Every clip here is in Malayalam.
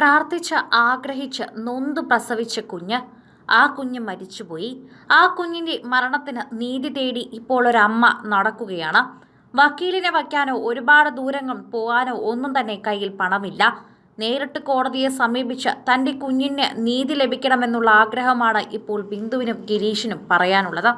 പ്രാർത്ഥിച്ച് ആഗ്രഹിച്ച് നൊന്ത് പ്രസവിച്ച കുഞ്ഞ് ആ കുഞ്ഞ് മരിച്ചുപോയി. ആ കുഞ്ഞിന്റെ മരണത്തിന് നീതി തേടി ഇപ്പോൾ ഒരമ്മ നടക്കുകയാണ്. വക്കീലിനെ വയ്ക്കാനോ ഒരുപാട് ദൂരങ്ങൾ പോകാനോ ഒന്നും തന്നെ കയ്യിൽ പണമില്ല. നേരിട്ട് കോടതിയെ സമീപിച്ച് തന്റെ കുഞ്ഞിന് നീതി ലഭിക്കണമെന്നുള്ള ആഗ്രഹമാണ് ഇപ്പോൾ ബിന്ദുവിനും ഗിരീഷിനും പറയാനുള്ളത്.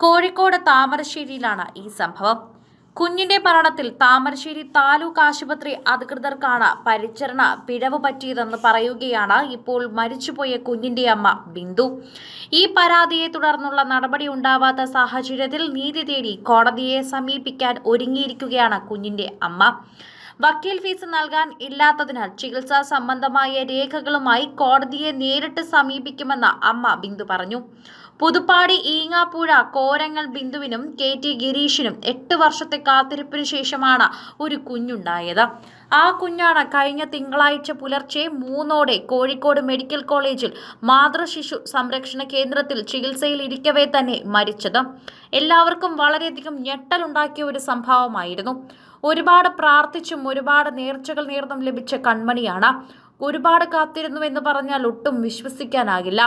കോഴിക്കോട് താമരശ്ശേരിയിലാണ് ഈ സംഭവം. കുഞ്ഞിന്റെ മരണത്തിൽ താമരശ്ശേരി താലൂക്ക് ആശുപത്രി അധികൃതർക്കാണ് പരിചരണ പിഴവ് പറ്റിയതെന്ന് പറയുകയാണ് ഇപ്പോൾ മരിച്ചുപോയ കുഞ്ഞിന്റെ അമ്മ ബിന്ദു. ഈ പരാതിയെ തുടർന്നുള്ള നടപടി ഉണ്ടാവാത്ത സാഹചര്യത്തിൽ നീതി തേടി കോടതിയെ സമീപിക്കാൻ ഒരുങ്ങിയിരിക്കുകയാണ് കുഞ്ഞിന്റെ അമ്മ. വക്കീൽ ഫീസ് നൽകാൻ ഇല്ലാത്തതിനാൽ ചികിത്സാ സംബന്ധമായ രേഖകളുമായി കോടതിയെ നേരിട്ട് സമീപിക്കുമെന്ന് അമ്മ ബിന്ദു പറഞ്ഞു. പുതുപ്പാടി ഈങ്ങാപ്പുഴ കോരങ്ങൾ ബിന്ദുവിനും കെ ടി ഗിരീഷിനും എട്ട് വർഷത്തെ കാത്തിരിപ്പിന് ശേഷമാണ് ഒരു കുഞ്ഞുണ്ടായത്. ആ കുഞ്ഞാണ് കഴിഞ്ഞ തിങ്കളാഴ്ച പുലർച്ചെ മൂന്നോടെ കോഴിക്കോട് മെഡിക്കൽ കോളേജിൽ മാതൃശിശു സംരക്ഷണ കേന്ദ്രത്തിൽ ചികിത്സയിൽ ഇരിക്കവേ തന്നെ മരിച്ചത്. എല്ലാവർക്കും വളരെയധികം ഞെട്ടലുണ്ടാക്കിയ ഒരു സംഭവമായിരുന്നു. ഒരുപാട് പ്രാർത്ഥിച്ചും ഒരുപാട് നേർച്ചകൾ നേർന്നും ലഭിച്ച കൺമണിയാണ് ഒരുപാട് കാത്തിരുന്നു എന്ന് പറഞ്ഞാൽ ഒട്ടും വിശ്വസിക്കാനാകില്ല.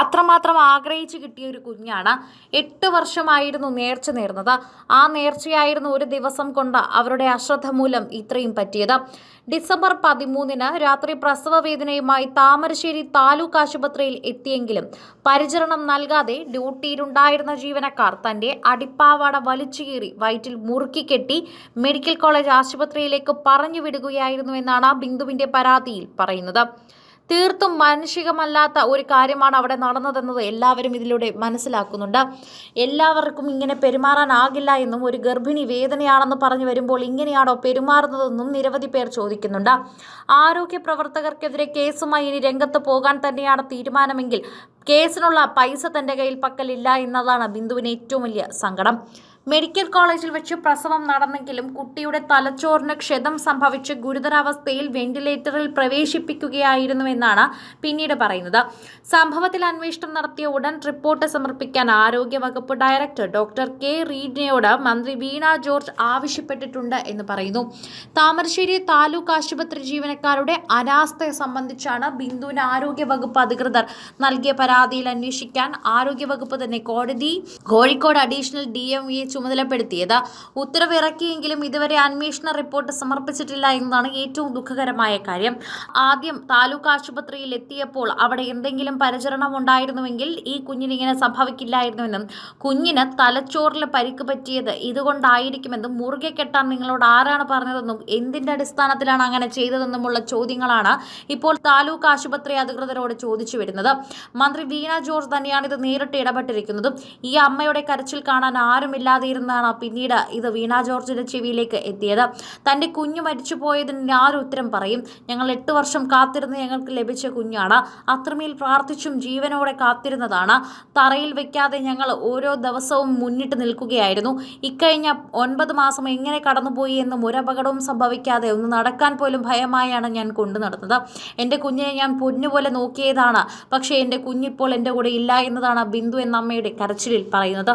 അത്രമാത്രം ആഗ്രഹിച്ചു കിട്ടിയ ഒരു കുഞ്ഞാണ് എട്ട് വർഷമായിരുന്നു നേർച്ച നേർന്നത്. ആ നേർച്ചയായിരുന്നു ഒരു ദിവസം കൊണ്ട് അവരുടെ അശ്രദ്ധ മൂലം ഇത്രയും പറ്റിയത്. ഡിസംബർ പതിമൂന്നിന് രാത്രി പ്രസവ വേദനയുമായി താമരശ്ശേരി താലൂക്ക് ആശുപത്രിയിൽ എത്തിയെങ്കിലും പരിചരണം നൽകാതെ ഡ്യൂട്ടിയിലുണ്ടായിരുന്ന ജീവനക്കാർ തന്റെ അടിപ്പാവാട വലിച്ചുകീറി വയറ്റിൽ മുറുക്കി കെട്ടി മെഡിക്കൽ കോളേജ് ആശുപത്രിയിലേക്ക് പറഞ്ഞു വിടുകയായിരുന്നു എന്നാണ് ബിന്ദുവിന്റെ പരാതിയിൽ പറയുന്നത്. തീർത്തും മാനുഷികമല്ലാത്ത ഒരു കാര്യമാണ് അവിടെ നടന്നതെന്നത് എല്ലാവരും ഇതിലൂടെ മനസ്സിലാക്കുന്നുണ്ട്. എല്ലാവർക്കും ഇങ്ങനെ പെരുമാറാനാകില്ല എന്നും ഒരു ഗർഭിണി വേദനയാണെന്ന് പറഞ്ഞു വരുമ്പോൾ ഇങ്ങനെയാണോ പെരുമാറുന്നതെന്നും നിരവധി പേർ ചോദിക്കുന്നുണ്ട്. ആരോഗ്യ പ്രവർത്തകർക്കെതിരെ കേസുമായി ഇനി രംഗത്ത് പോകാൻ തന്നെയാണ് തീരുമാനമെങ്കിൽ കേസിനുള്ള പൈസ തന്റെ കയ്യിൽ പക്കലില്ല എന്നതാണ് ബിന്ദുവിന് ഏറ്റവും വലിയ സങ്കടം. മെഡിക്കൽ കോളേജിൽ വെച്ച് പ്രസവം നടന്നെങ്കിലും കുട്ടിയുടെ തലച്ചോറിന് ക്ഷതം സംഭവിച്ച് ഗുരുതരാവസ്ഥയിൽ വെന്റിലേറ്ററിൽ പ്രവേശിപ്പിക്കുകയായിരുന്നുവെന്നാണ് പിന്നീട് പറയുന്നത്. സംഭവത്തിൽ അന്വേഷണം നടത്തിയ ഉടൻ റിപ്പോർട്ട് സമർപ്പിക്കാൻ ആരോഗ്യവകുപ്പ് ഡയറക്ടർ ഡോക്ടർ കെ റീഡിനയോട് മന്ത്രി വീണ ജോർജ് ആവശ്യപ്പെട്ടിട്ടുണ്ട് എന്ന് പറയുന്നു. താമരശ്ശേരി താലൂക്ക് ആശുപത്രി ജീവനക്കാരുടെ അനാസ്ഥയെ സംബന്ധിച്ചാണ് ബിന്ദുവിന് ആരോഗ്യവകുപ്പ് അധികൃതർ നൽകിയ പരാതിയിൽ അന്വേഷിക്കാൻ ആരോഗ്യവകുപ്പ് തന്നെ കോടതി കോഴിക്കോട് അഡീഷണൽ ഡി എം ചുമതലപ്പെടുത്തിയത്. ഉത്തരവിറക്കിയെങ്കിലും ഇതുവരെ അന്വേഷണ റിപ്പോർട്ട് സമർപ്പിച്ചിട്ടില്ല എന്നതാണ് ഏറ്റവും ദുഃഖകരമായ കാര്യം. ആദ്യം താലൂക്ക് ആശുപത്രിയിൽ എത്തിയപ്പോൾ അവിടെ എന്തെങ്കിലും പരിചരണം ഉണ്ടായിരുന്നുവെങ്കിൽ ഈ കുഞ്ഞിന് ഇങ്ങനെ സംഭവിക്കില്ലായിരുന്നുവെന്നും കുഞ്ഞിന് തലച്ചോറിൽ പരിക്ക് പറ്റിയത് ഇതുകൊണ്ടായിരിക്കുമെന്നും മുറുകെ കെട്ടാൻ നിങ്ങളോട് ആരാണ് പറഞ്ഞതെന്നും എന്തിന്റെ അടിസ്ഥാനത്തിലാണ് അങ്ങനെ ചെയ്തതെന്നുമുള്ള ചോദ്യങ്ങളാണ് ഇപ്പോൾ താലൂക്ക് ആശുപത്രി അധികൃതരോട് ചോദിച്ചു വരുന്നത്. മന്ത്രി വീണ ജോർജ് തന്നെയാണ് ഇത് നേരിട്ട് ഇടപെട്ടിരിക്കുന്നതും. ഈ അമ്മയുടെ കരച്ചിൽ കാണാൻ ആരുമില്ലാതെയിരുന്നാണ് പിന്നീട് ഇത് വീണ ജോർജിന്റെ ചെവിയിലേക്ക് എത്തിയത്. തന്റെ കുഞ്ഞു മരിച്ചു പോയതിന് ആരും ഉത്തരം പറയും. ഞങ്ങൾ എട്ട് വർഷം കാത്തിരുന്ന് ഞങ്ങൾക്ക് ലഭിച്ച കുഞ്ഞാണ്. അത്രമേൽ പ്രാർത്ഥിച്ചും ജീവനോടെ കാത്തിരുന്നതാണ്. തറയിൽ വെക്കാതെ ഞങ്ങൾ ഓരോ ദിവസവും മുന്നിട്ട് നിൽക്കുകയായിരുന്നു. ഇക്കഴിഞ്ഞ ഒൻപത് മാസം എങ്ങനെ കടന്നുപോയി എന്നും ഒരപകടവും സംഭവിക്കാതെ ഒന്ന് നടക്കാൻ പോലും ഭയമായാണ് ഞാൻ കൊണ്ടു നടന്നത്. എന്റെ കുഞ്ഞിനെ ഞാൻ പൊന്നുപോലെ നോക്കിയതാണ്. പക്ഷേ എന്റെ കുഞ്ഞിപ്പോൾ എന്റെ കൂടെ ഇല്ല എന്നതാണ് ബിന്ദു എന്ന അമ്മയുടെ കരച്ചിലിൽ പറയുന്നത്.